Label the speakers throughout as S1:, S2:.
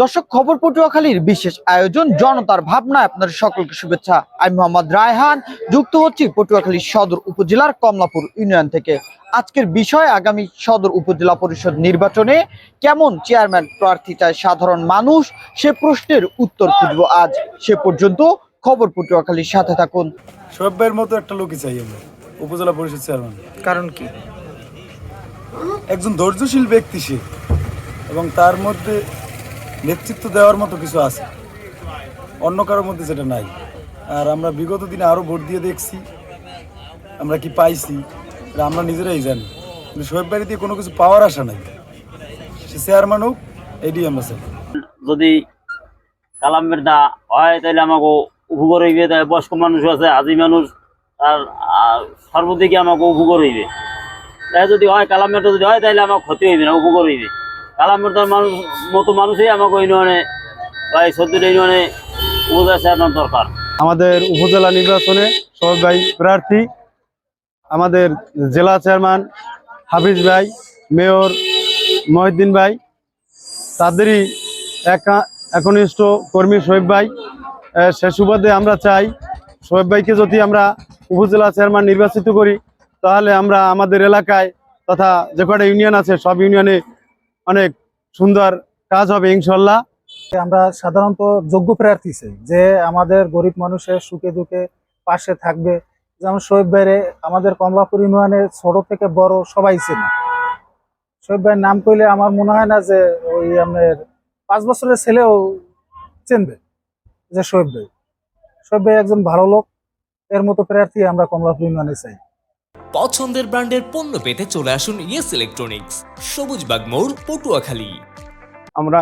S1: দর্শক খবর পটুয়াখালীর বিশেষ আয়োজন জনতার ভাবনায় আপনার সকলকে শুভেচ্ছা। আমি মোহাম্মদ রায়হান যুক্ত হচ্ছি পটুয়াখালী সদর উপজেলার কমলাপুর ইউনিয়ন থেকে। আজকের বিষয় আগামী সদর উপজেলা পরিষদ নির্বাচনে কেমন চেয়ারম্যান প্রার্থী চায় সাধারণ মানুষ? সে প্রশ্নের উত্তর খুঁজব আজ। সে পর্যন্ত খবর পটুয়াখালীর সাথে থাকুন।
S2: ভাইয়ের মতো একটা লোকই চাই আমরা উপজেলা পরিষদ চেয়ারম্যান।
S1: কারণ কি?
S2: একজন ধৈর্যশীল ব্যক্তি সে এবং তার মধ্যে নেতৃত্ব দেওয়ার মতো কিছু আছে। অন্য কারোর মধ্যে সেটা নাই। আর আমরা বিগত দিনে আরও ভোট দিয়ে দেখছি। আমরা কি পাইছি আমরা নিজেরাই জানি। কিন্তু শোয়েব বাড়ি দিয়ে কোনো কিছু পাওয়ার আশা নাই। সে চেয়ারম্যান হোক এটি আমরা
S3: যদি কালামের দা হয়, তাহলে আমাকে উপকার হইবে। তাই বয়স্ক মানুষ আছে আজি মানুষ, আর সর্বদিকে আমাকে উপকার হইবে। তাই যদি হয় কালামেরটা যদি হয়, তাহলে আমার ক্ষতি হইবে না, উপকার হইবে। মানুষ মতো মানুষই আমাকে ইউনিয়নে বা এই ইউনিয়নে উপজেলা চেয়ারম্যান দরকার।
S4: আমাদের উপজেলা নির্বাচনে সবাই ভাই প্রার্থী আমাদের জেলা চেয়ারম্যান হাফিজ ভাই, মেয়র মহিদ্দিন ভাই, তাদেরই একা একনিষ্ঠ কর্মী শোয়েব ভাই। সে সুবাদে আমরা চাই, শোয়েব ভাইকে যদি আমরা উপজেলা চেয়ারম্যান নির্বাচিত করি, তাহলে আমরা আমাদের এলাকায় তথা যে কটা ইউনিয়ন আছে, সব ইউনিয়নে অনেক সুন্দর কাজ হবে, ইনশাল্লাহ।
S5: আমরা সাধারণত যোগ্য প্রার্থী চাই যে আমাদের গরিব মানুষের সুখে দুঃখে পাশে থাকবে। যেমন শোয়েব ভাইরে আমাদের কমলাপুর ইউনিয়নের ছোট থেকে বড় সবাই চেনে। শোয়েব ভাইয়ের নাম কইলে আমার মনে হয় না যে ওই আপনার পাঁচ বছরের ছেলেও চিনবে যে শোয়েব ভাই। শোয়েব ভাই একজন ভালো লোক, এর মতো প্রার্থী আমরা কমলাপুর ইউনিয়নে চাই।
S6: পছন্দের ব্র্যান্ডের পণ্য পেতে চলে আসুন ইয়েস ইলেকট্রনিক্স সবুজবাগ মোড়, পটুয়াখালী।
S4: আমরা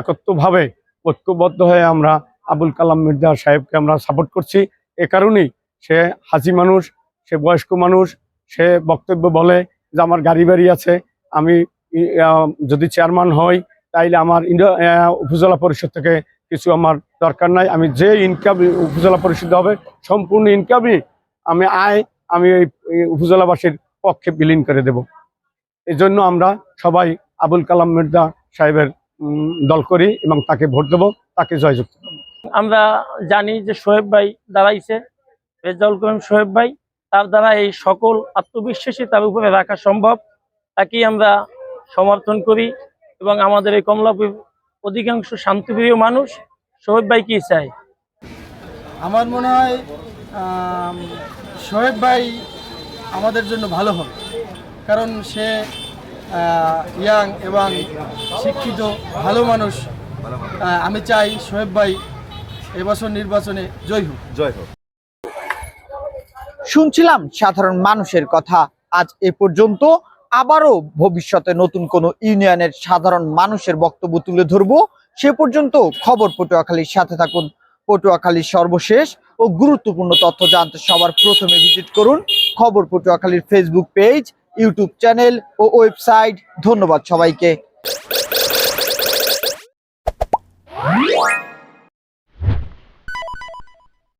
S4: একত্রভাবে ঐক্যবদ্ধ হয়ে আমরা আবুল কালাম মির্জা সাহেবকে আমরা সাপোর্ট করছি। এ কারণেই সে হাসি মানুষ, সে বয়স্ক মানুষ, সে বক্তব্য বলে যে আমার গাড়ি বাড়ি আছে, আমি যদি চেয়ারম্যান হই, তাইলে আমার উপজেলা পরিষদ থেকে কিছু আমার দরকার নাই। আমি যে ইনকাম উপজেলা পরিষদ হবে, সম্পূর্ণ ইনকামই আমি আয় আমি এই এই উপজেলাবাসীর পক্ষে বিলীন করে দেব। এজন্য আমরা সবাই আবুল কালাম মির্জা সাহেবের উম, দল করি এবং তাকে ভোট দেবো তাকে জয়যুক্ত
S7: আমরা জানি যে শোয়েব ভাই দাঁড়াইছে রেজাউল করিম শোয়েব ভাই তার দ্বারা এই সকল আত্মবিশ্বাসী তার উপরে রাখা সম্ভব তাকেই আমরা সমর্থন করি এবং আমাদের এই কমলাপুর অধিকাংশ শান্তিপ্রিয় মানুষ শোয়েব ভাই কি চায়।
S8: আমার মনে হয় শোয়েব ভাই আমাদের জন্য ভালো হবে কারণ সে ইয়াং এবং শিক্ষিত ভালো মানুষ। আমি চাই শোয়েব ভাই এবছর নির্বাচনে জয় হোক। জয় হোক।
S1: শুনছিলাম সাধারণ মানুষের কথা। আজ এ পর্যন্ত আবারও ভবিষ্যতে নতুন কোন ইউনিয়নের সাধারণ মানুষের বক্তব্য তুলে ধরবো। সে পর্যন্ত খবর পটুয়াখালীর সাথে থাকুন। পটুয়াখালীর সর্বশেষ ও গুরুত্বপূর্ণ তথ্য জানতে সবার প্রথমে ভিজিট করুন খবর পটুয়াখালীর ফেসবুক পেজ ইউটিউব চ্যানেল ও ওয়েবসাইট ধন্যবাদ সবাইকে।